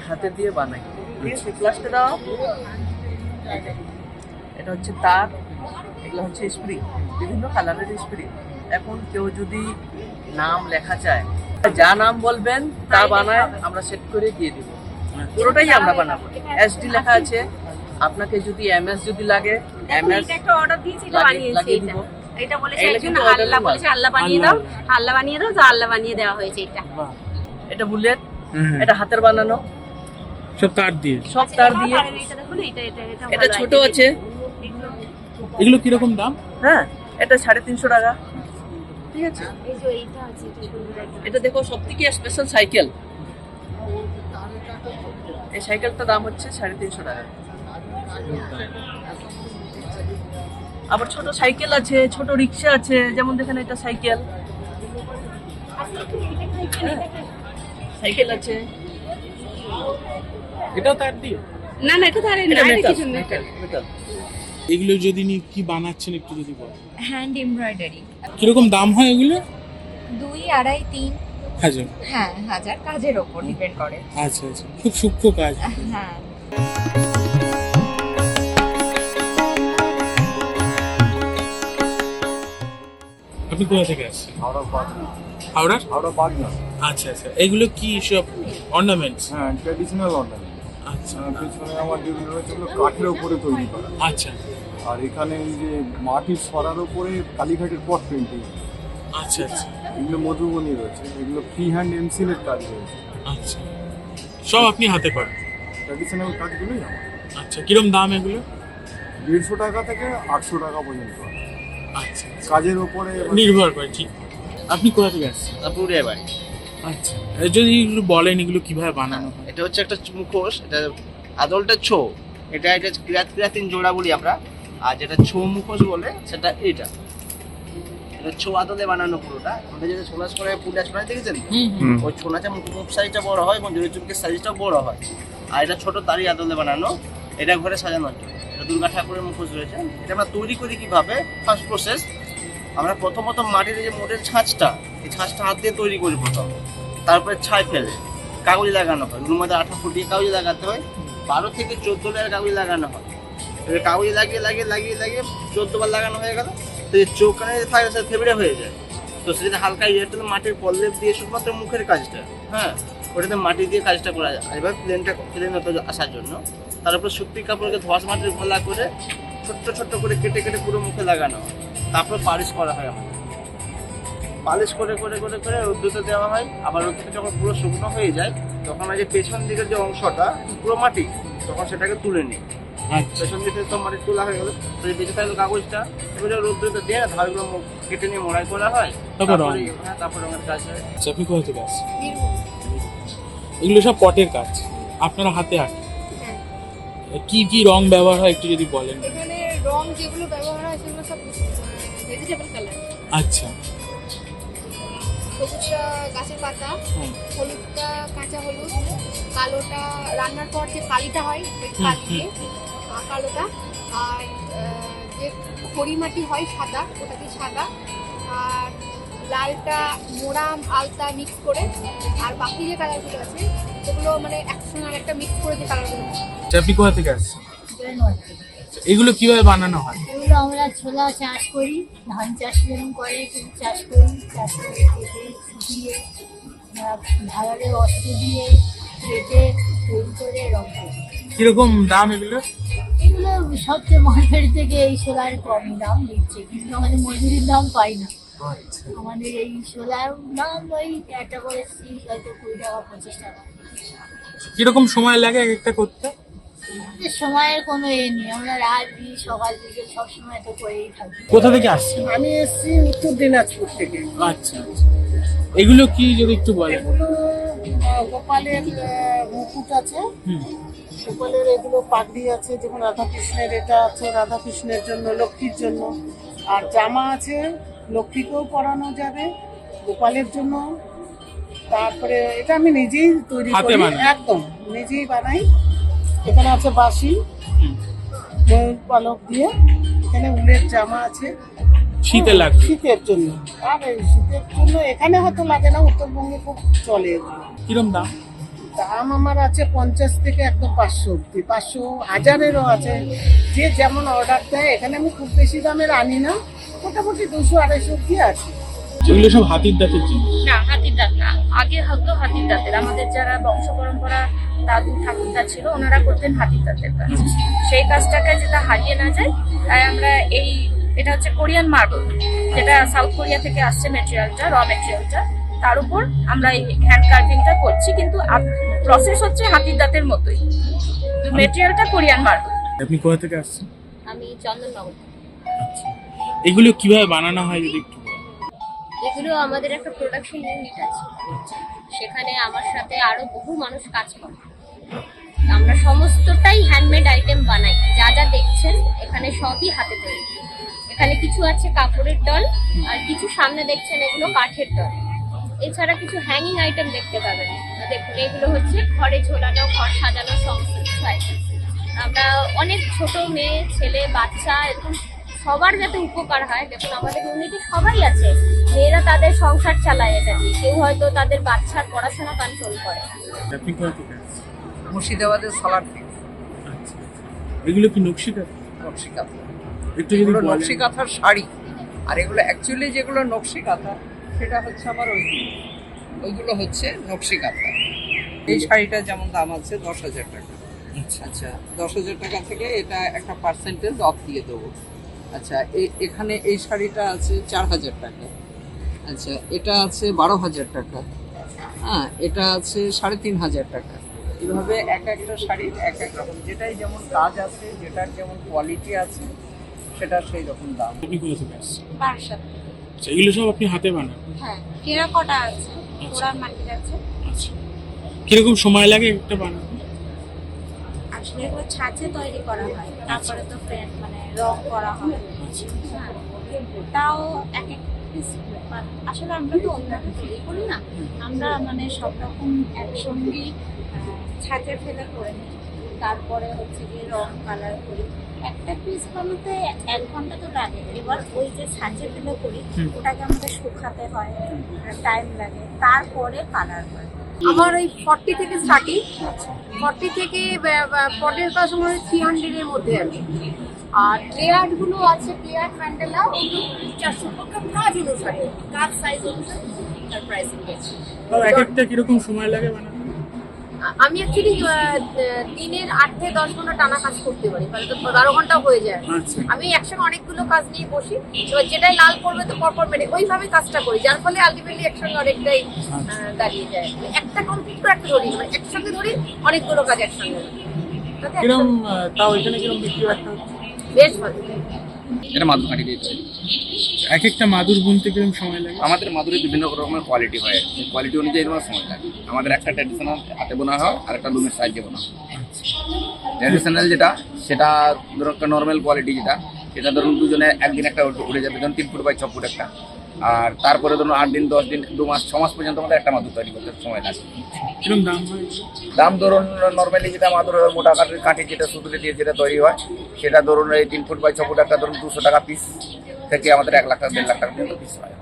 হাতে দিয়ে বানাই। দাও। এটা হচ্ছে তার এগুলো হচ্ছে স্প্রিং বিভিন্ন কালারের স্প্রিং এখন কেউ যদি নাম লেখা চায় যা নাম বলবেন তা বানায় আমরা সেট করে দিয়ে দিব। পুরোটাই আমরা বানাবো। এসডি লেখা আছে। আপনাকে যদি এমএস যদি লাগে এমএস একটা অর্ডার দিয়েছি লাগিয়ে- বানিয়েছি লাগিয়ে এটা দিব। এটা বলেছে একজন আল্লাহ বলেছে আল্লাহ বানিয়ে দাও আল্লাহ বানিয়ে দাও তো আল্লাহ বানিয়ে দেওয়া হয়েছে এটা এটা বুলেট। এটা হাতের বানানো। সব তার দিয়ে। সব তার দিয়ে। এটা দেখুন এটা এটা এটা এটা ভালো ছোট আছে। এগুলো কীরকম দাম? হ্যাঁ এটা সাড়ে তিনশো টাকা। ঠিক আছে? এই যে এইটা আছে এটা এটা দেখো সব থেকে স্পেশাল সাইকেল এই সাইকেলটার দাম হচ্ছে সাড়ে তিনশো টাকা। আবার ছোট সাইকেল আছে ছোট রিক্সা আছে যেমন দেখেন এটা সাইকেল সাইকেল আছে। এটাও তার দিয়ে। না না এটা ধরে না এটা এটা কিছু মেটাল এগুলো যদি নি কি বানাচ্ছেন একটু যদি বলেন? হ্যান্ড এমব্রয়ডারি কীরকম দাম হয় এগুলো? দুই আড়াই তিন। হাজার। হ্যাঁ হাজার। কাজের ওপর ডিপেন্ড করে। আচ্ছা আচ্ছা। খুব সূক্ষ্ম কাজ। হ্যাঁ। আপনি কোথা থেকে আসছেন? হাওড়া হাওড়া আচ্ছা আচ্ছা। এগুলো কি সব অর্নামেন্টস হ্যাঁ ট্র্যাডিশনাল অর্নামেন্ট আচ্ছা। পেছনে আমার যেগুলো রয়েছে ওগুলো কাঠের ওপরে তৈরি করা। আচ্ছা। আর এখানে এই যে মাটির সরার ওপরে কালীঘাটের পট পেন্টিং আচ্ছা আচ্ছা। এগুলো মধুবনী রয়েছে। এগুলো ফ্রি হ্যান্ড এমসিলের কাজ রয়েছে। আচ্ছা। সব আপনি হাতে করেন? ট্র্যাডিশনাল কাজগুলোই আমার। আচ্ছা কিরম দাম এগুলো? দেড়শো টাকা থেকে আটশো টাকা পর্যন্ত। আচ্ছা কাজের ওপরে নির্ভর করে ঠিক। আপনি কোথা থেকে আসছেন? পুরিয়া বাড়ি। আচ্ছা। যদি এগুলো বলেন এগুলো কীভাবে বানানো হয়? এটা হচ্ছে একটা মুখোশ এটা আদলটা ছো। এটা এটা ক্রিয়াত ক্রিয়াতিন জোড়া বলি আমরা। আর যেটা ছো মুখোশ বলে সেটা এটা এটা ছো আদলে বানানো পুরোটা। আমাদের যেটা ছোলা করে পুরা ছোলা দেখেছেন। ওই ছোলাটা মুখ সাইজটা বড় হয় এবং জড়ি চুমকির সাইজটা বড় হয়। আর এটা ছোট তারই আদলে বানানো। এটা ঘরে সাজানোর জন্য এটা দুর্গা ঠাকুরের মুখোশ রয়েছে। এটা আমরা তৈরি করি কীভাবে? ফার্স্ট প্রসেস আমরা প্রথমত মাটির যে মোটের ছাঁচটা এই ছাঁচটা হাত দিয়ে তৈরি করি প্রথম। তারপরে ছাই ফেলে। কাগজ লাগানো হয়। রুমের মধ্যে আঠা ফুটিয়ে কাগজ লাগাতে হয়। বারো থেকে চোদ্দ লেয়ার কাগজ লাগানো হয়। এবার কাগজ লাগিয়ে লাগিয়ে লাগিয়ে লাগিয়ে চোদ্দ বার লাগানো হয়ে গেল। তো এই যে থাকে সেটা থেবড়ে হয়ে যায়। তো সেটা হালকা ইয়ে তাহলে মাটির পল্লেপ দিয়ে শুধুমাত্র মুখের কাজটা হ্যাঁ? ওটাতে মাটি দিয়ে কাজটা করা যায়। এবার প্লেনটা প্লেন আসার জন্য তারপর সুতি কাপড়কে ধোয়াশ মাটির ঘোলা করে ছোট্ট ছোট্ট করে কেটে কেটে পুরো মুখে লাগানো হয়। তারপর পালিশ করা হয় আমাদের। পালিশ করে করে করে করে রোদ্দুতে দেওয়া হয়। আবার রোদ্দুতে যখন পুরো শুকনো হয়ে যায় তখন ওই যে পেছন দিকের যে অংশটা পুরো মাটি তখন সেটাকে তুলে নিই। আচ্ছা। পেছন দিকে তো মাটি তোলা হয়ে গেল। তো এই বেঁচে থাকল কাগজটা এবারে রোদ্দুতে দিয়ে ধারগুলো কেটে নিয়ে মোড়াই করা হয়। তারপর হ্যাঁ তারপর রঙের কাজ হয়। আচ্ছা আপনি কোথা থেকে আসছেন এগুলো সব পটের কাজ। আপনারা হাতে আঁকেন কি কি রং ব্যবহার হয় একটু যদি বলেন। এখানে রং যেগুলো ব্যবহার হয় সেগুলো সব ভেজিটেবল কালার আচ্ছা। সবুজটা গাছের পাতা হলুদটা কাঁচা হলুদ কালোটা রান্নার পর যে কালিটা হয় দিয়ে কালোটা আর যে খড়ি মাটি হয় সাদা ওটা দিয়ে সাদা আর লালটা মোরাম আলতা মিক্স করে আর বাকি যে কালারগুলো আছে সেগুলো মানে একসঙ্গে একটা মিক্স করে যে কালারগুলো আপনি কোথা থেকে আসছেন এগুলো কীভাবে বানানো হয়? এগুলো আমরা ছোলা চাষ করি ধান চাষ যেরকম করে চাষ করি চাষ করে কেটে ধারালে অস্ত্র দিয়ে কেটে তৈরি করে রং করি। কীরকম দাম এগুলো? এগুলো সবচেয়ে মার্কেট থেকে এই সোলার কম দাম দিচ্ছে কিন্তু আমাদের মজুরির দাম পাই না। আমাদের এই সোলার দাম ওই একটা করে হয়তো কুড়ি টাকা পঁচিশ টাকা। কীরকম সময় লাগে এক একটা করতে? সময়ের কোনো এ নেই আমরা রাত দিন সকাল বিকেল সবসময় তো করেই থাকি। কোথা থেকে আসছেন? আমি এসেছি উত্তর দিনাজপুর থেকে। আচ্ছা আচ্ছা। এগুলো কি যদি একটু বলেন। এগুলো গোপালের মুকুট আছে। গোপালের এগুলো পাগড়ি আছে যেমন রাধাকৃষ্ণের এটা আছে রাধাকৃষ্ণের জন্য লক্ষ্মীর জন্য। আর জামা আছে লক্ষ্মীকেও পরানো যাবে গোপালের জন্য। তারপরে এটা আমি নিজেই তৈরি করি একদম নিজেই বানাই। এখানে আছে বাসি। ময়ূর পালক দিয়ে। এখানে উলের জামা আছে। শীতে লাগবে। শীতের জন্য। আর শীতের জন্য এখানে হয়তো লাগে না উত্তরবঙ্গে খুব চলে। কিরম দাম? দাম আমার আছে পঞ্চাশ থেকে একদম পাঁচশো অব্দি পাঁচশো হাজারেরও আছে। যে যেমন অর্ডার দেয় এখানে আমি খুব বেশি দামের আনি না। মোটামুটি দুশো আড়াইশো অব্দি আছে। যেগুলো সব হাতির দাঁতের জিনিস। না হাতির দাঁত না। আগে হতো হাতির দাঁতের। আমাদের যারা বংশ পরম্পরা দাদু ঠাকুরদা ছিল ওনারা করতেন হাতির দাঁতের কাজ। সেই কাজটাকে যেটা হারিয়ে না যায় তাই আমরা এই এটা হচ্ছে কোরিয়ান মার্বেল যেটা সাউথ কোরিয়া থেকে আসছে ম্যাটেরিয়ালটা র ম্যাটেরিয়ালটা তার উপর আমরা এই হ্যান্ড কার্ভিংটা করছি কিন্তু প্রসেস হচ্ছে হাতির দাঁতের মতোই। মেটেরিয়ালটা কোরিয়ান মার্বেল। আপনি কোথা থেকে আসছেন? আমি চন্দননগর। আচ্ছা। এগুলো কীভাবে বানানো হয় যদি একটু? এগুলো আমাদের একটা প্রোডাকশন ইউনিট আছে। সেখানে আমার সাথে আরও বহু মানুষ কাজ করে। আমরা সমস্তটাই হ্যান্ডমেড আইটেম বানাই। যা যা দেখছেন, এখানে সবই হাতে তৈরি। এখানে কিছু আছে কাপড়ের ডল আর কিছু সামনে দেখছেন এগুলো কাঠের ডল এছাড়া কিছু হ্যাঙ্গিং আইটেম দেখতে পাবেন। দেখুন, এগুলো হচ্ছে ঘরে ঝোলানো, ঘর সাজানো, সমস্ত কিছু আইটেম আমরা অনেক ছোট মেয়ে, ছেলে, বাচ্চা, এরকম সবার যাতে উপকার হয় দেখুন আমাদের ইউনিটে সবাই আছে। মেয়েরা তাদের সংসার চালায় এটা দিয়ে। কেউ হয়তো তাদের বাচ্চার পড়াশোনা কন্ট্রোল করে মুর্শিদাবাদের সালার থেকে আচ্ছা এগুলো কি নকশি কাঁথা নকশি কাঁথা একটু এগুলো বলেন। নকশি কাঁথার শাড়ি। আর এগুলো অ্যাকচুয়ালি যেগুলো নকশি কাঁথা সেটা হচ্ছে আমার ওইগুলো ওইগুলো হচ্ছে নকশি কাঁথা এই শাড়িটা যেমন দাম আছে দশ হাজার টাকা। আচ্ছা। দশ হাজার টাকা থেকে এটা একটা পার্সেন্টেজ অফ দিয়ে দেবো। আচ্ছা এখানে এই শাড়িটা আছে চার হাজার টাকা। আচ্ছা এটা আছে বারো হাজার টাকা। হ্যাঁ এটা আছে সাড়ে তিন হাজার টাকা। এভাবে এক একটা শাড়ির এক এক রকম যেটাই যেমন কাজ আছে যেটার যেমন কোয়ালিটি আছে সেটা সেই রকম দাম। আপনি কোথা থেকে আসছেন? বারাসাত। আচ্ছা এগুলো সব আপনি হাতে বানান? হ্যাঁ টেরাকোটা আছে পোড়ার মাটির আছে। আচ্ছা। কীরকম সময় লাগে একটা বানাতে? আসলে এগুলো ছাঁচে তৈরি করা হয়। তারপরে তো ফ্রেম মানে রং করা হয়। হ্যাঁ, তাও এক এক পিস আসলে আমরা তো অন্যভাবে তৈরি করি না। আমরা মানে সব রকম একসঙ্গেই ছাঁচে ফেলে করে নিই। তারপরে হচ্ছে গিয়ে রং কালার করি। একটা পিস বানাতে এক ঘণ্টা তো লাগে। এবার ওই যে ছাঁচে ফেলে করি ওটাকে আমাদের শুকাতে হয় টাইম লাগে। তারপরে কালার হয় আমার ওই ফর্টি থেকে স্টার্টিং ফর্টি থেকে পটের কাজ আমার থ্রি হান্ড্রেডের মধ্যে আমি আরগুলো আছে প্লেয়ার প্যান্ডেলা ওগুলো চারশো টাকা কাজ অনুসারে কাজ সাইজ অনুসারে তার প্রাইসিং এক একটা কীরকম সময় লাগে বানাতে আমি অ্যাকচুয়ালি দিনের আট থেকে দশ ঘণ্টা টানা কাজ করতে পারি মানে তো বারো ঘণ্টা হয়ে যায়। আচ্ছা। আমি একসঙ্গে অনেকগুলো কাজ নিয়ে বসি এবার যেটাই লাল পড়বে তো পরপর মেরে ওইভাবে কাজটা করি যার ফলে আলটিমেটলি একসঙ্গে অনেকটাই আহ, দাঁড়িয়ে যায়। একটা কমপ্লিট করে একটা ধরি মানে একসঙ্গে ধরি অনেকগুলো কাজ একসঙ্গে কিরম তাও এখানে কিরম বিক্রি একটা বেশ ভালো। এটা মাদুর কাঠি দিয়ে তৈরি এক একটা মাদুর বুনতে কীরকম সময় লাগে? আমাদের মাদুরে বিভিন্ন রকমের কোয়ালিটি হয়। কোয়ালিটি অনুযায়ী তোমার সময় লাগে। আমাদের একটা ট্র্যাডিশনাল হাতে বোনা হয় আর একটা লুমের সাহায্যে বোনা হয়। ট্র্যাডিশনাল যেটা সেটা ধরো একটা নর্মাল কোয়ালিটি যেটা সেটা ধরুন দুজনে একদিন একটা উঠে- উঠে যাবে ধরুন তিন ফুট বাই ছ ফুট একটা। আর তারপরে ধরুন আট দিন দশ দিন দু মাস ছ মাস পর্যন্ত আমাদের একটা মাদুর তৈরি করতে সময় লাগে। দাম ধরুন নর্মালি যেটা মাদুর মোটা কাঠের কাঠে যেটা সুতুলে দিয়ে যেটা তৈরি হয় সেটা ধরুন এই তিন ফুট বাই ছ ফুট একটা ধরুন দুশো টাকা পিস থেকে আমাদের এক লাখ টাকা দেড় লাখ টাকা পর্যন্ত পিস হয়।